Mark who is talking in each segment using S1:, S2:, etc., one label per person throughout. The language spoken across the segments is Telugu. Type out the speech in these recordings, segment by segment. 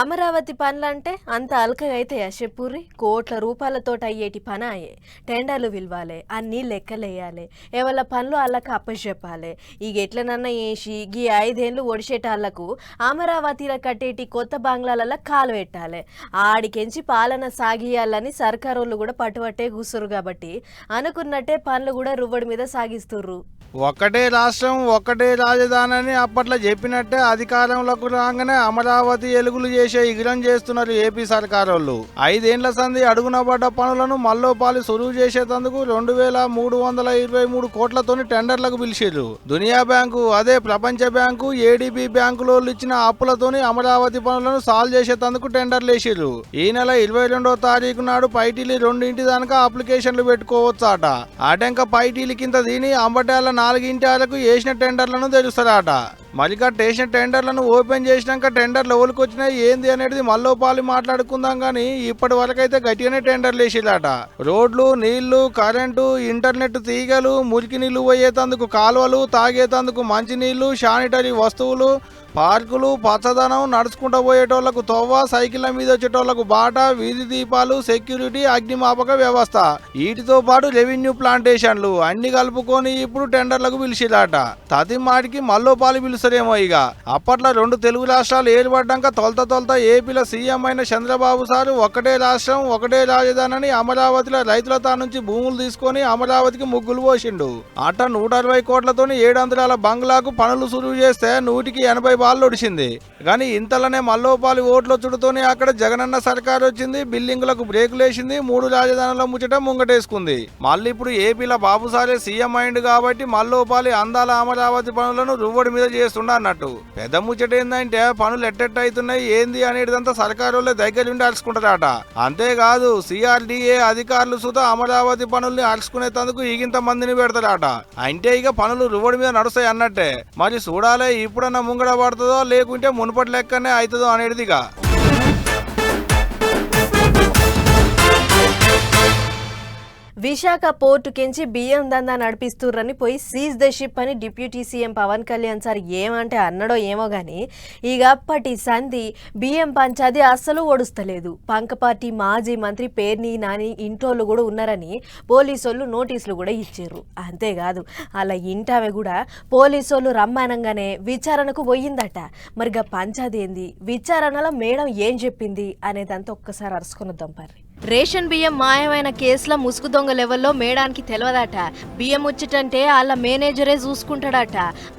S1: అమరావతి పనులంటే అంత అల్కగా అయితే చెప్పుర్రి కోట్ల రూపాయలతోటి అయ్యేటి పని అయ్యే టెండర్లు విలువాలి అన్నీ లెక్కలేయాలి. ఎవరి పనులు వాళ్ళకి అప్పచెప్పాలి ఇక ఎట్లనన్నా వేసి గీ ఐదేళ్ళు ఒడిసేటాళ్ళకు అమరావతిలో కట్టేటి కొత్త బంగ్లాలలో కాలు పెట్టాలి ఆడికెంచి పాలన సాగియాలని సర్కారోళ్ళు కూడా పట్టుబట్టే కూసురు కాబట్టి అనుకున్నట్టే పనులు కూడా రువ్వడి మీద సాగిస్తుర్రు.
S2: ఒక్కటే రాష్ట్రం ఒక్కటే రాజధాని అని అప్పట్లో చెప్పినట్టే అధికారంలోకి రాగానే అమరావతి ఎలుగులు చేసి ఇగిరం చేస్తున్నారు ఏపీ సర్కార్ వాళ్ళు ఐదేండ్ల సంధి అడుగున పడ్డ పనులను మల్లోపాలి సులువు చేసేందుకు రెండు వేల మూడు వందల ఇరవై మూడు కోట్లతోని టెండర్లకు పిలిచారు దునియా బ్యాంకు అదే ప్రపంచ బ్యాంకు ఏడీబీ బ్యాంకులో ఇచ్చిన అప్పులతోని అమరావతి పనులను సాల్వ్ చేసేందుకు టెండర్లు వేసారు ఈ నెల ఇరవై రెండో తారీఖు నాడు పైటీలు రెండింటి దానికా అప్లికేషన్లు పెట్టుకోవచ్చాట. ఆటంక పైటీలి కింద దీని అంబటాల నాలుగింటాలకు వేసిన టెండర్లను తెలుస్తారట. మరిగా వేసిన టెండర్లను ఓపెన్ చేసినాక టెండర్లు ఎవరికి వచ్చినాయి ఏంది అనేది మల్లోపాలి మాట్లాడుకుందాం కానీ ఇప్పటి వరకు అయితే గట్టిగానే టెండర్లు వేసిరట రోడ్లు నీళ్ళు కరెంటు ఇంటర్నెట్ తీగలు మురికి నీళ్ళు పోయేతందుకు కాలువలు తాగేతందుకు మంచినీళ్ళు శానిటరీ వస్తువులు పార్కులు పచ్చదనం నడుచుకుంటూ పోయేటోళ్ళకు తొవ్వ సైకిళ్ళ మీద వచ్చేటోళ్ళకు బాట వీధి దీపాలు సెక్యూరిటీ అగ్నిమాపక వ్యవస్థ. వీటితో పాటు రెవెన్యూ ప్లాంటేషన్లు అన్ని కలుపుకొని ఇప్పుడు టెండర్లకు పిలిచిరాట తది మాటికి మల్లోపాలు పిలుస్తారేమో ఇక. అప్పట్లో రెండు తెలుగు రాష్ట్రాలు ఏర్పడ్డాక తొలత తొలత ఏపీలో సీఎం అయిన చంద్రబాబు సారు ఒకటే రాష్ట్రం ఒకటే రాజధాని అని అమరావతిలో రైతుల తా నుంచి భూములు తీసుకొని అమరావతికి ముగ్గులు పోసిండు. అట నూట అరవై కోట్లతోని ఏడు వందల బంగ్లాకు పనులు సురువు చేస్తే నూటికి ఎనభై బాళ్ళు ఒడిచింది. కానీ ఇంతలోనే మల్లోపాలి ఓట్ల చుడుతోనే అక్కడ జగనన్న సర్కార్ వచ్చింది బిల్డింగ్లకు బ్రేకులు వేసింది మూడు రాజధానుల ముచ్చట ముంగటేసుకుంది. మళ్ళీ ఇప్పుడు ఏపీలో బాబు సారే సీఎం అయిండు కాబట్టి మల్లోపాలి అందాల అమరావతి పనులను రువ్వడి మీద చేస్తుండ అన్నట్టు. పెద్ద ముచ్చట ఏందంటే పనులు ఎట్టెట్ట అవుతున్నాయి ఏంది అనేటిదంతా సర్కారు దగ్గర ఉండి అరుచుకుంటారట. అంతేకాదు సిఆర్డిఏ అధికారులు సుతా అమరావతి పనుల్ని అరుచుకునేందుకు ఈగింత మందిని పెడతారట. అంటే ఇక పనులు రువ్వడి మీద నడుస్తాయి అన్నట్టే. మరి చూడాలే ఇప్పుడన్నా ముంగడ పడుతుందో లేకుంటే మునుపటి లెక్కనే అవుతుందో అనేటిదిగా.
S1: విశాఖ పోర్టు కించి బియ్యం దందా నడిపిస్తుర్రని పోయి సీజ్ ద షిప్ అని deputy CM Pawan Kalyan sir ఏమంటే అన్నడో ఏమో గాని ఇక అప్పటి సంధి బియ్యం పంచాది అస్సలు ఓడుస్తలేదు. పంకపార్టీ మాజీ మంత్రి పేర్ని నాని ఇంటోళ్ళు కూడా ఉన్నారని పోలీసోళ్ళు నోటీసులు కూడా ఇచ్చారు. అంతేకాదు అలా ఇంటామె కూడా పోలీసోళ్ళు రమ్మనంగానే విచారణకు పోయిందట. మరిగా పంచాది ఏంది విచారణలో మేడం ఏం చెప్పింది? అనేదంతా ఒక్కసారి అరుసుకుని పర్రి. రేషన్ బియ్యం మాయమైన కేసుల ముసుగు దొంగ లెవెల్లో మేడానికి తెలియదట బియ్యం వచ్చేటంటే వాళ్ళ మేనేజరే చూసుకుంటాడట.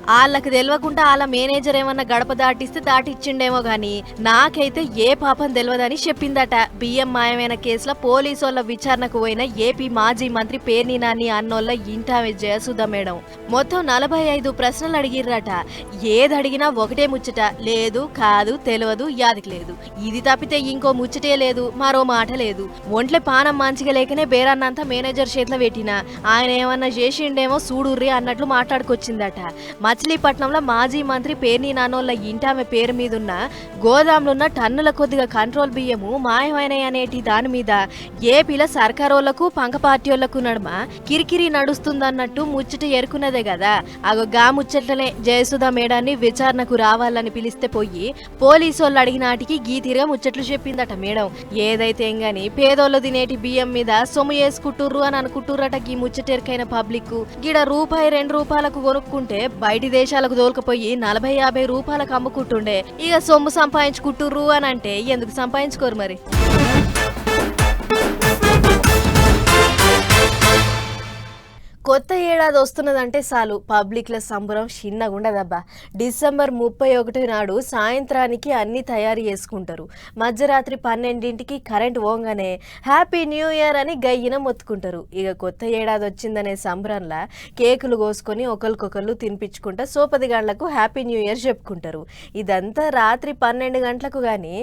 S1: వాళ్ళకి తెలియకుండా వాళ్ళ మేనేజర్ ఏమన్నా గడప దాటిస్తే దాటిచ్చిండేమో గాని నాకైతే ఏ పాపం తెలియదని చెప్పిందట. బియ్యం మాయమైన కేసులో పోలీసు వాళ్ళ విచారణకు పోయిన ఏపీ మాజీ మంత్రి పేర్ని నాని అన్నోళ్ళ ఇంటామె జయసుధ మేడం. మొత్తం నలభై ఐదు ప్రశ్నలు అడిగిర్రట. ఏది అడిగినా ఒకటే ముచ్చట. లేదు కాదు తెలియదు యాదికి లేదు. ఇది తప్పితే ఇంకో ముచ్చటే లేదు మరో మాట లేదు. ఒంట్లో పానం మంచిగా లేకనే బేరాన్నంతా మేనేజర్ చేతిలో పెట్టిన. ఆయన ఏమన్నా చేసిండేమో చూడుర్రి అన్నట్లు మాట్లాడుకొచ్చిందట. మచిలీపట్నంలో మాజీ మంత్రి పేర్ని నానోళ్ళ ఇంటామె పేరు మీదున్న గోదాంలున్న టన్నుల కొద్దిగా కంట్రోల్ బియ్యము మాయమైనవి అనేటి దాని మీద ఏపీలో సర్కారోళ్ళకు పంక పార్టీ నడుమ కిరికిరి నడుస్తుందన్నట్టు ముచ్చట ఎరుకున్నదే కదా అగో గా ముచ్చట్లనే జయసుధ మేడాన్ని విచారణకు రావాలని పిలిస్తే పోయి పోలీసోళ్ళు అడిగినాటికి గీతిరిగా ముచ్చట్లు చెప్పిందట మేడం. ఏదైతే ఏం గాని పేదోళ్ళు తినేటి బియ్యం మీద సొమ్ము వేసుకుంటుర్రు అని అనుకుంటుర్రట గీ ముచ్చటెరికైన పబ్లిక్ గిడ రూపాయి రెండు రూపాయలకు కొనుక్కుంటే బయటి దేశాలకు దోలుకపోయి నలభై యాభై రూపాయలకు అమ్ముకుంటుండే. ఇక సొమ్ము సంపాదించుకుంటుర్రు అని అంటే ఎందుకు సంపాదించుకోరు మరి? కొత్త ఏడాది వస్తున్నదంటే చాలు. పబ్లిక్ల సంబరం చిన్నగా ఉండదబ్బా. డిసెంబర్ ముప్పై ఒకటి నాడు సాయంత్రానికి అన్ని తయారు చేసుకుంటారు. మధ్యరాత్రి పన్నెండింటికి కరెంట్ పోగానే హ్యాపీ న్యూ ఇయర్ అని గయ్యిన మొత్తుకుంటారు. ఇక కొత్త ఏడాది వచ్చిందనే సంబరంలా కేకులు కోసుకొని ఒకరికొకళ్ళు తినిపించుకుంటా సోపది గంటలకు హ్యాపీ న్యూ ఇయర్ చెప్పుకుంటారు. ఇదంతా రాత్రి పన్నెండు గంటలకు కానీ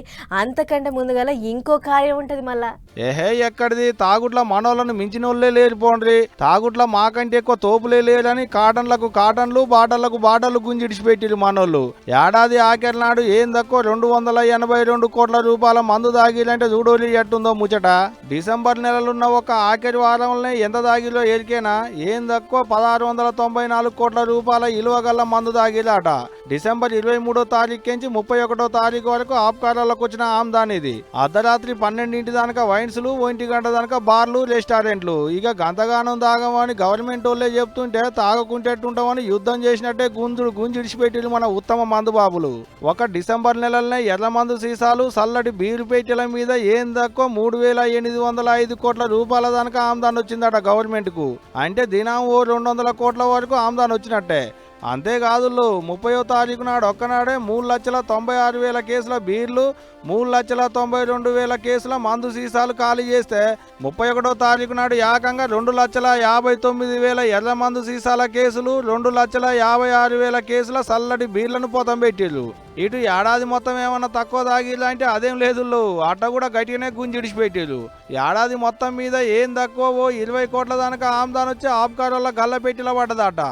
S1: అంతకంటే ముందుగల ఇంకో కార్యం ఉంటుంది మళ్ళా.
S2: ఏహే ఎక్కడిది? తాగుట్ల మనోళ్ళను మించిన వాళ్ళే లేరిపోండ్రి తాగుట్ల మాకంటే ఎక్కువ తోపులే లేరని కాటన్లకు కాటన్లు బాటలకు బాటలు గుంజిడిచిపెట్టిరు మనోళ్ళు. ఏడాది ఆఖరి నాడు ఏం తక్కువ రెండు వందల ఎనభై రెండు కోట్ల రూపాయల మందు తాగిలంటే చూడోలి ఎట్టుందో ముచ్చట. డిసెంబర్ నెలలున్న ఒక ఆఖరి వారంలోనే ఎంత దాగిలో ఎరికేనా ఏం తక్కువ పదహారు వందల తొంభై నాలుగు కోట్ల రూపాయల ఇలువగల్ల మందు తాగిలాట డిసెంబర్ ఇరవై మూడో తారీఖు నుంచి ముప్పై ఒకటో తారీఖు వరకు ఆప్కారాలకు వచ్చిన ఆమ్దానిది. అర్ధరాత్రి పన్నెండింటి దానిక వైన్స్లు ఒంటి గంట దానిక బార్లు రెస్టారెంట్లు. ఇక గంతగానం తాగమని గవర్నమెంట్ వాళ్ళే చెప్తుంటే తాగకుంటేట్టుంటామని యుద్ధం చేసినట్టే గుంజుడు గుంజిడిచిపెట్టిరు మన ఉత్తమ మందు బాబులు. ఒక డిసెంబర్ నెలలనే ఎర్ర మందు సీసాలు చల్లటి బీరు పెట్టెల మీద ఏం తక్కువ మూడు వేల ఎనిమిది వందల ఐదు కోట్ల రూపాయల దానిక ఆమ్దాని వచ్చిందట గవర్నమెంట్కు. అంటే దినం ఓ రెండు వందల కోట్ల వరకు ఆమ్దాని వచ్చినట్టే అంతేకాదు ముప్పయో తారీఖు నాడు ఒక్కనాడే మూడు లక్షల తొంభై ఆరు వేల కేసుల బీర్లు మూడు లక్షల తొంభై రెండు వేల కేసుల మందు సీసాలు ఖాళీ చేస్తే ముప్పై ఒకటో తారీఖు నాడు ఏకంగా రెండు లక్షల యాభై తొమ్మిది వేల ఎర్ర మందు సీసాల కేసులు రెండు లక్షల యాభై ఆరు వేల కేసుల చల్లటి బీర్లను పోతం పెట్టిర్రు. ఇటు ఏడాది మొత్తం ఏమన్నా తక్కువ తాగిలా అంటే అదేం లేదు అట్ట కూడా గట్టిగానే గుంజిడిచిపెట్టిర్రు ఏడాది మొత్తం మీద ఏం తక్కువ ఓ ఇరవై కోట్ల దానికి ఆమ్దాన్ వచ్చి ఆబ్కారోళ్ళ గల్ల పెట్టిల పడ్డదట.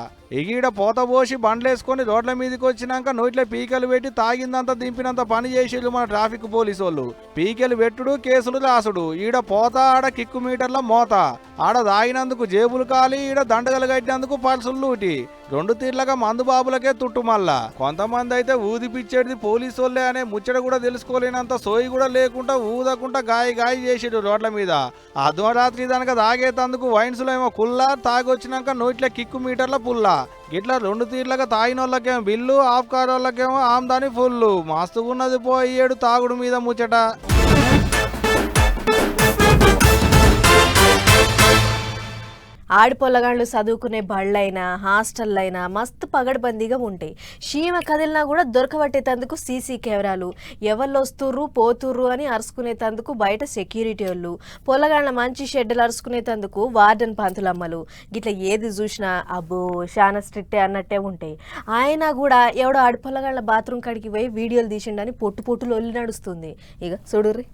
S2: ఎగీడ పోత పోసి బండ్లేసుకొని రోడ్ల మీదకి వచ్చినాక నోట్లో పీకలు పెట్టి తాగిందంత దింపినంత పని చేసిర్రు మన ట్రాఫిక్ పోలీసు వాళ్ళు పీకలు పెట్టుడు కేసులు రాసుడు. ఈడ పోత ఆడ కిక్కు మీటర్ల మోత. ఆడ తాగినందుకు జేబులు కాలి ఈడ దండగలు కట్టినందుకు పల్సులు లూటి. రెండు తీర్లగా మందు బాబులకే తుట్టు కొంతమంది అయితే ఊది పిచ్చేది పోలీసు వాళ్ళే అనే ముచ్చట కూడా తెలుసుకోలేనంత సోయి కూడా లేకుండా ఊదకుండా గాయ గాయ చేసేడు రోడ్ల మీద. అర్ధరాత్రి దానిక తాగేతందుకు వైన్స్లో ఏమో కుల్లా తాగొచ్చినాక నోట్ల కిక్కు మీటర్ల పుల్లా. ఇట్లా రెండు తీర్లగా తాగిన వాళ్ళకేమో బిల్లు ఆఫ్ కార్ వాళ్ళకేమో ఆమ్దాని ఫుల్ మస్తుగున్నది పోయేడు తాగుడు మీద ముచ్చట.
S1: ఆడిపొల్లగాళ్ళు చదువుకునే బళ్ళైనా హాస్టల్లైనా మస్తు పగడబందీగా ఉంటాయి చీమ కదిలినా కూడా దొరకబట్టేటందుకు సీసీ కెమెరాలు ఎవరు వస్తుర్రు పోతుర్రు అని అరుచుకునేటందుకు బయట సెక్యూరిటీ వాళ్ళు పొల్లగాళ్ళ మంచి షెడ్యూల్ అరుచుకునేటందుకు వార్డెన్ పంతులమ్మలు. గిట్లా ఏది చూసినా అబ్బో చాలా స్ట్రిక్టే అన్నట్టే ఉంటాయి ఆయన కూడా ఎవడో ఆడిపొల్లగాళ్ళ బాత్రూమ్ కాడికి పోయి వీడియోలు తీసిండని పొట్టు పొట్టులు ఒల్లి నడుస్తుంది. ఇక చూడుర్రీ.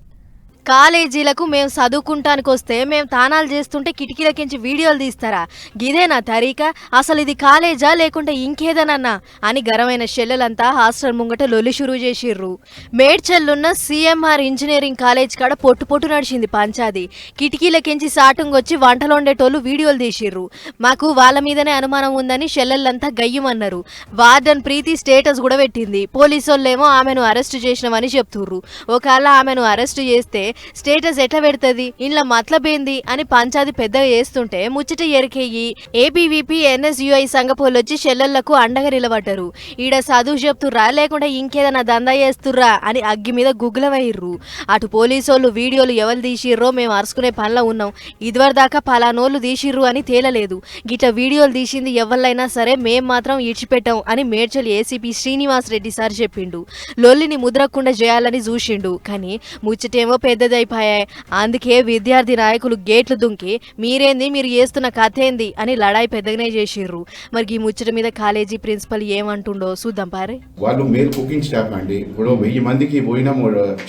S1: కాలేజీలకు మేము చదువుకుంటానికి వస్తే మేము తానాలు చేస్తుంటే కిటికీలకించి వీడియోలు తీస్తారా? గిదేనా తరీక? అసలు ఇది కాలేజా లేకుంటే ఇంకేదనన్నా? అని గరమైన షెల్లెలంతా హాస్టల్ ముంగట లొల్లి షురూ చేసిర్రు. మేడ్చల్లున్న సీఎంఆర్ ఇంజనీరింగ్ కాలేజ్ కాడ పొట్టు పొట్టు నడిచింది పంచాది. కిటికీలకించి సాటుంగొచ్చి వంటలు వండేటోళ్ళు వీడియోలు తీసిర్రు. మాకు వాళ్ళ మీదనే అనుమానం ఉందని షెల్లెలంతా గయ్యమన్నారు. వార్డన్ ప్రీతి స్టేటస్ కూడా పెట్టింది. పోలీసోళ్ళేమో ఆమెను అరెస్ట్ చేసినామని చెప్తుర్రు. ఒకవేళ ఆమెను అరెస్ట్ చేస్తే స్టేటస్ ఎట్లా పెడుతుంది? ఇంట్లో మతలబేంది అని పంచాది పెద్దగా చేస్తుంటే ముచ్చట ఎరికెయ్యి ఏబీవీపీ ఎన్ఎస్యుఐ సంఘపోలు వచ్చి చెల్లెళ్ళకు అండగా నిలబడ్డరు. ఈడ చదువు చెప్తుర్రా లేకుండా ఇంకేదైనా దందా చేస్తుర్రా అని అగ్గి మీద గుగ్గులవయ్యర్రు. అటు పోలీసోళ్ళు వీడియోలు ఎవరు తీసిర్రో మేము అరుచుకునే పనిలో ఉన్నాం. ఇదివరదాకా పలానోళ్ళు తీసిర్రు అని తేలలేదు. గిట్ల వీడియోలు తీసింది ఎవరినైనా సరే మేం మాత్రం ఇడిచిపెట్టాం అని మేడ్చల్ ఏసీపీ శ్రీనివాస్ రెడ్డి సార్ చెప్పిండు. లొల్లిని ముద్రకుండా చేయాలని చూసిండు కానీ ముచ్చటేమో పెద్దదైపోయాయి అందుకే విద్యార్థి నాయకులు గేట్లు దుంకి మీరేంది? మీరు చేస్తున్న కథ ఏంది అని లడాయి పెద్దగానే చేసిర్రు మరి ఈ ముచ్చట మీద కాలేజీ ప్రిన్సిపల్ ఏమంటుండో చూద్దాం పారే.
S3: వాళ్ళు మీరు కుకింగ్ స్టాఫ్ అండి. ఇప్పుడు వెయ్యి మందికి భోజనం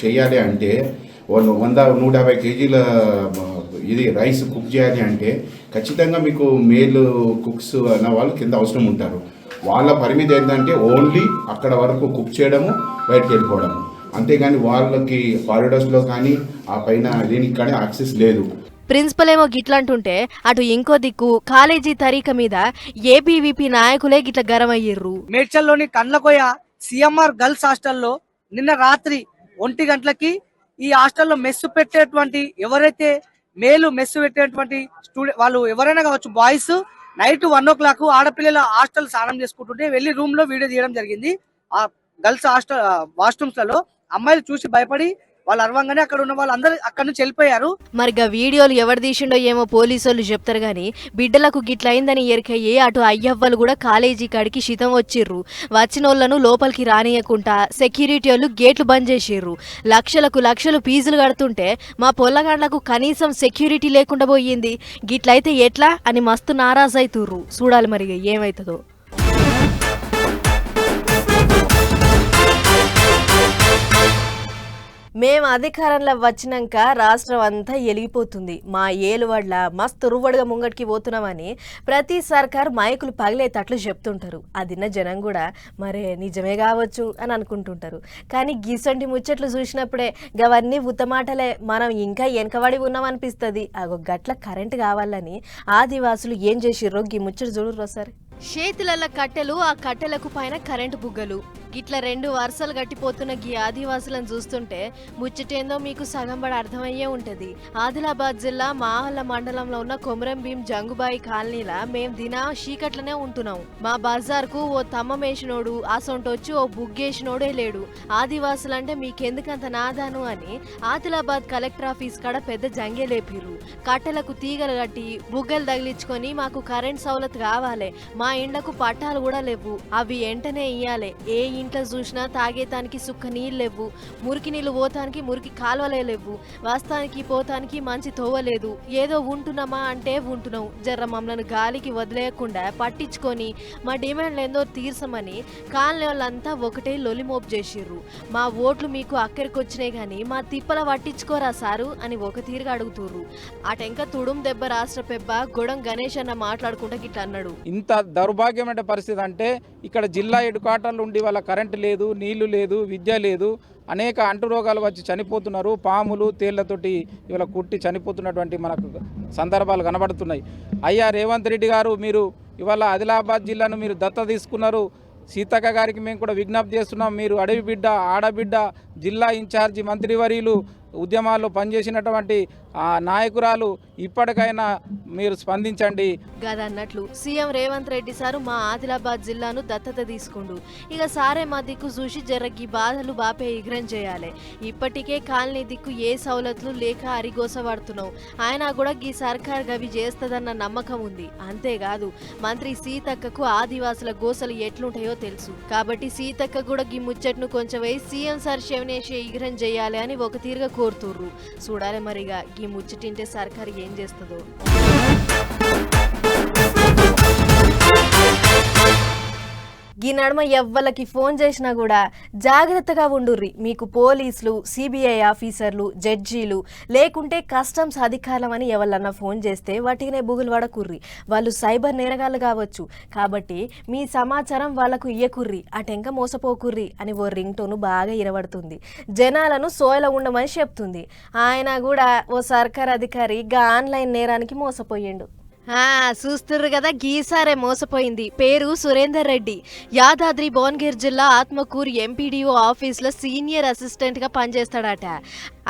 S3: చేయాలి అంటే వాళ్ళు వంద నూట యాభై కేజీల ఇది రైస్ కుక్ చేయాలి అంటే ఖచ్చితంగా మీకు మేల్ కుక్స్ అన్న వాళ్ళు కింద అవసరం ఉంటారు. వాళ్ళ పరిమితి ఏంటంటే ఓన్లీ అక్కడ వరకు కుక్ చేయడము బయటకు వెళ్ళిపోవడము. అంతేగాని వాళ్ళకి కారిడార్స్లో కానీ ఆ పైన దేనికి కానీ యాక్సెస్ లేదు.
S1: ప్రిన్సిపల్ ఏమో గిట్లంటుంటే అటు ఇంకో దిక్కు కాలేజీ తరీక మీద ఏబీవీపీ నాయకులే గిట్ల గరమయ్యిర్రు.
S4: మేడ్చల్లోని కండ్లకోయ సిఎంఆర్ గర్ల్స్ హాస్టల్లో నిన్న రాత్రి ఒంటి గంటలకి ఈ హాస్టల్లో మెస్సు పెట్టేటువంటి ఎవరైతే మేలు మెస్సు పెట్టేటువంటి స్టూడెంట్ వాళ్ళు ఎవరైనా కావచ్చు boys night one o'clock ఆడపిల్లల హాస్టల్ స్నానం చేసుకుంటుంటే వెళ్ళి రూమ్లో వీడియో తీయడం జరిగింది. ఆ గర్ల్స్ హాస్టల్ వాష్రూమ్స్లలో అమ్మాయిలు చూసి భయపడి వాళ్ళు అరవంగానే అక్కడ ఉన్న వాళ్ళందరూ అక్కడ నుంచి వెళ్ళిపోయారు.
S1: మరిగా వీడియోలు ఎవరు తీసిండో ఏమో పోలీసోళ్ళు చెప్తారు కానీ బిడ్డలకు గిట్లయిందని ఎరికయ్యి అటు అయ్యవ్వలు కూడా కాలేజీ కాడికి శితం వచ్చిర్రు. వాళ్ళను లోపలికి రానియకుండా సెక్యూరిటీ వాళ్ళు గేట్లు బంద్ చేసిర్రు. లక్షలకు లక్షలు ఫీజులు కడుతుంటే మా పొల్లగాండ్లకు కనీసం సెక్యూరిటీ లేకుండా పోయింది. గిట్లయితే ఎట్లా అని మస్తు నారాజ్ అవుతుర్రు చూడాలి మరి ఏమవుతుందో మేము అధికారంలో వచ్చినాక రాష్ట్రం అంతా ఎలిగిపోతుంది. మా ఏలువడ్ల మస్తు రువ్వడుగా ముంగటికి పోతున్నామని ప్రతి సర్కార్ మైకులు పగిలేటట్లు చెప్తుంటారు. అదిన్న జనం కూడా మరే నిజమే కావచ్చు అని అనుకుంటుంటారు. కానీ గీసంటి ముచ్చట్లు చూసినప్పుడే గవన్నీ ఉత్తమాటలే మనం ఇంకా వెనకబడి ఉన్నామనిపిస్తుంది. అగో గట్ల కరెంట్ కావాలని ఆదివాసులు ఏం చేసిర్రో గీ ముచ్చట చూడరు సార్. చేతులల్ల కట్టెలు ఆ కట్టెలకు పైన కరెంటు బుగ్గలు. గిట్ల రెండు వరుసలు గట్టిపోతున్న గీ ఆదివాసులను చూస్తుంటే ముచ్చటేందో మీకు సగం బడి అర్థమయ్యే ఉంటుంది. ఆదిలాబాద్ జిల్లా మాహల్ల మండలంలో ఉన్న కొమరం భీం జంగుబాయి కాలనీలా మేం దినా చీకట్లనే ఉంటున్నాం. మా బజార్కు ఓ తమ్మమేసినోడు అసొంటొచ్చి ఓ బుగ్గేసినోడే లేడు. ఆదివాసులంటే మీకెందుకంత నాదాను అని ఆదిలాబాద్ కలెక్టర్ ఆఫీస్ కాడ పెద్ద జంగే లేపిరు కట్టెలకు తీగలు కట్టి బుగ్గలు తగిలించుకొని మాకు కరెంట్ సౌలత్ కావాలి. మా ఇండ్లకు పట్టాలు కూడా లేవు. అవి వెంటనే ఇయ్యాలి. ఏ ఇంట్లో చూసినా తాగేతానికి సుక్క నీళ్ళు లేవు. మురికి నీళ్ళు పోతానికి మురికి కాలువలే లేవు. వాస్తానికి పోతానికి మంచి తోవలేదు ఏదో ఉంటున్నామా అంటే ఉంటున్నాం. జర్ర మమ్మల్ని గాలికి వదిలేయకుండా పట్టించుకొని మా డిమాండ్లు ఏందో తీర్చమని కాలనీ వాళ్ళంతా ఒకటే లొలిమోపు చేసిర్రు. మా ఓట్లు మీకు అక్కడికి వచ్చినాయి కానీ మా తిప్పల పట్టించుకోరా సారు అని ఒక తీరుగా అడుగుతుర్రు. అటెంక తుడుం దెబ్బ రాష్ట్ర పెబ్బ గొడం గణేష్ అన్న మాట్లాడుకుంటా గిట్లా అన్నాడు.
S5: ఇంత దౌర్భాగ్యమైన పరిస్థితి అంటే ఇక్కడ జిల్లా హెడ్ క్వార్టర్లు ఉండి వాళ్ళ కరెంటు లేదు నీళ్ళు లేదు విద్య లేదు. అనేక అంటురోగాలు వచ్చి చనిపోతున్నారు. పాములు తేళ్ళతోటి ఇవాళ కుట్టి చనిపోతున్నటువంటి మనకు సందర్భాలు కనబడుతున్నాయి. అయ్యా రేవంత్ రెడ్డి గారు మీరు ఇవాళ ఆదిలాబాద్ జిల్లాను మీరు దత్త తీసుకున్నారు. సీతక్క గారికి మేము కూడా విజ్ఞప్తి చేస్తున్నాం. మీరు అడవి బిడ్డ ఆడబిడ్డ జిల్లా ఇన్ఛార్జి మంత్రివర్యులు ఉద్యమాల్లో పనిచేసినటువంటి ఆ నాయకురాలు ఇప్పటికైనా మీరు స్పందించండి.
S1: గదన్నట్లు సీఎం రేవంత్ రెడ్డి సారు మా ఆదిలాబాద్ జిల్లాను దత్తత తీసుకుండు. ఇక సారే మా దిక్కు చూసి జరగి బాధలు బాపే ఇగ్రం చేయాలి. ఇప్పటికే కాలనీ దిక్కు ఏ సౌలతులు లేక అరిగోసబడుతున్నావు. ఆయన కూడా గీ సర్కార్ గవి చేస్తుందన్న నమ్మకం ఉంది. అంతేకాదు మంత్రి సీతక్కకు ఆదివాసుల గోసలు ఎట్లుంటాయో తెలుసు. కాబట్టి సీతక్క కూడా గీ ముచ్చట్ను కొంచెం వేసి సీఎం సార్ శవనేషే ఇగ్రం చేయాలి అని ఒక తీరుగా కోరుతుర్రు. చూడాలి మరిగా గీ ముచ్చటింటే సర్కారు ఏం చేస్తుందో. ఈ నడుమ ఎవ్వలకి ఫోన్ చేసినా కూడా జాగ్రత్తగా ఉండుర్రి. మీకు పోలీసులు సిబిఐ ఆఫీసర్లు జడ్జీలు లేకుంటే కస్టమ్స్ అధికారులం అని ఎవరన్నా ఫోన్ చేస్తే వాటినే బుగులు పడకుర్రి. వాళ్ళు సైబర్ నేరగాళ్ళు కావచ్చు. కాబట్టి మీ సమాచారం వాళ్ళకు ఇయ్యకుర్రి. అటెంక మోసపోకుర్రి అని ఓ రింగ్ టోను బాగా ఇరవడుతుంది జనాలను సోయలో ఉండమని చెప్తుంది. ఆయన కూడా ఓ సర్కార్ అధికారి గా ఆన్లైన్ నేరానికి మోసపోయిండు. చూస్తుర్రు కదా గీసారే మోసపోయింది. పేరు సురేందర్ రెడ్డి. యాదాద్రి భువనగిరి జిల్లా ఆత్మకూరు ఎంపీడీఓ ఆఫీస్లో సీనియర్ అసిస్టెంట్గా పనిచేస్తాడట.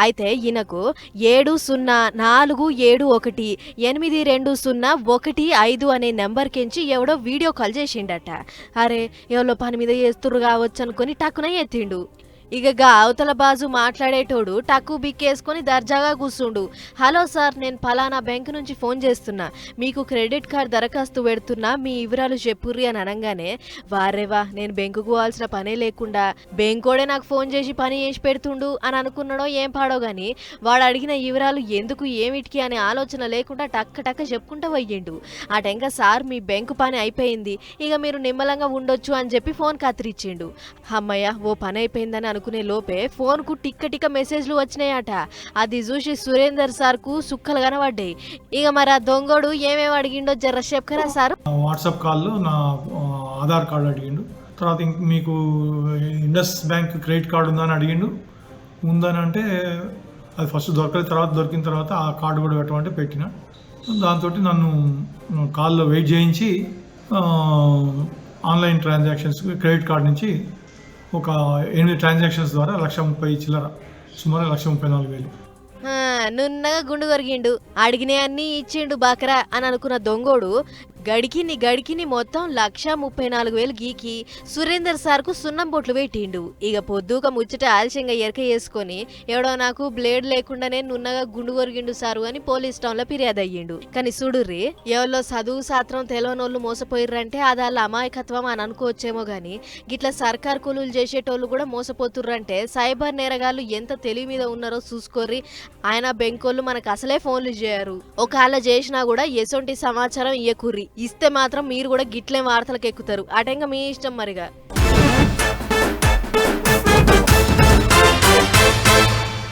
S1: అయితే ఈయనకు ఏడు సున్నా నాలుగు ఏడు ఒకటి ఎనిమిది రెండు సున్నా ఒకటి ఐదు అనే నెంబర్కించి ఎవడో వీడియో కాల్ చేసిండట. అరే ఎవరో పని మీద చేస్తుర్రు కావచ్చు అనుకొని టక్కున ఎత్తిండు. ఇక గా అవతల బాజు మాట్లాడేటోడు టక్కు బిక్కేసుకొని దర్జాగా కూర్చుండు హలో సార్ నేను ఫలానా బ్యాంక్ నుంచి ఫోన్ చేస్తున్నా. మీకు క్రెడిట్ కార్డ్ దరఖాస్తు పెడుతున్నా. మీ వివరాలు చెప్పుర్రి అని అనగానే వారేవా నేను బెంకుకు పోవాల్సిన పనే లేకుండా బెంకోడే నాకు ఫోన్ చేసి పని చేసి పెడుతుండు అని అనుకున్నాడో ఏం పాడో గాని వాడు అడిగిన వివరాలు ఎందుకు ఏమిటికి అనే ఆలోచన లేకుండా టక్క టక్క చెప్పుకుంటూ పోయిండు. ఆ టెంక సార్ మీ బెంకు పని అయిపోయింది. ఇక మీరు నిమ్మలంగా ఉండొచ్చు అని చెప్పి ఫోన్ కత్తిరిచ్చిండు. అమ్మయ్య ఓ పని అయిపోయిందని పడుకునే లోపే ఫోన్కు టిక్క టిక్క మెసేజ్లు వచ్చినాయట. అది చూసి సురేందర్ సార్కు సుక్కలు కనబడ్డాయి. ఇక మరి ఆ దొంగోడు ఏమేమి అడిగిండో జర చెప్పరా సార్?
S6: వాట్సాప్ కాల్లో నా ఆధార్ కార్డు అడిగిండు. తర్వాత ఇంక మీకు ఇండస్ బ్యాంక్ క్రెడిట్ కార్డు ఉందని అడిగిండు. ఉందని అంటే అది ఫస్ట్ దొరకలేదు తర్వాత దొరికిన తర్వాత ఆ కార్డు కూడా పెట్టమంటే పెట్టిన. దాంతో నన్ను కాల్లో వెయిట్ చేయించి ఆన్లైన్ ట్రాన్సాక్షన్స్ క్రెడిట్ కార్డు నుంచి ఒక ఎనిమిది ట్రాన్సాక్షన్స్ ద్వారా లక్ష ముప్పై చిల్లర సుమారు లక్ష ముప్పై నాలుగు వేలు.
S1: నున్నగా గుండు కొరిగిండు. అడిగిన అన్ని ఇచ్చిండు బాకరా అని అనుకున్న దొంగోడు గడికిని గడికిని మొత్తం లక్ష ముప్పై నాలుగు వేలు గీకి సురేందర్ సార్కు సున్నం బొట్లు పెట్టిండు. ఇక పొద్దుక ముచ్చట ఆలస్యంగా ఎరక వేసుకొని ఎవడో నాకు బ్లేడ్ లేకుండానే నున్నగా గుండు కొరిగిండు సారు అని పోలీస్ టౌన్లో ఫిర్యాదు అయ్యిండు కానీ చూడుర్రి ఎవరిలో చదువు శాస్త్రం తెలవనోళ్ళు మోసపోయిర్రంటే అది వాళ్ళ అమాయకత్వం అని అనుకోవచ్చేమో కానీ గిట్ల సర్కార్ కూలీలు చేసేటోళ్ళు కూడా మోసపోతుర్రంటే సైబర్ నేరగాళ్ళు ఎంత తెలివి మీద ఉన్నారో చూసుకోర్రి. ఆయన బెంకోళ్ళు మనకు అసలే ఫోన్లు చేయరు. ఒకవేళ చేసినా కూడా ఎసొంటి సమాచారం ఇయ్యకుర్రి. ఇస్తే మాత్రం మీరు కూడా గిట్లే వార్తలకు ఎక్కుతారు అటెంగా మీ ఇష్టం మరిగా.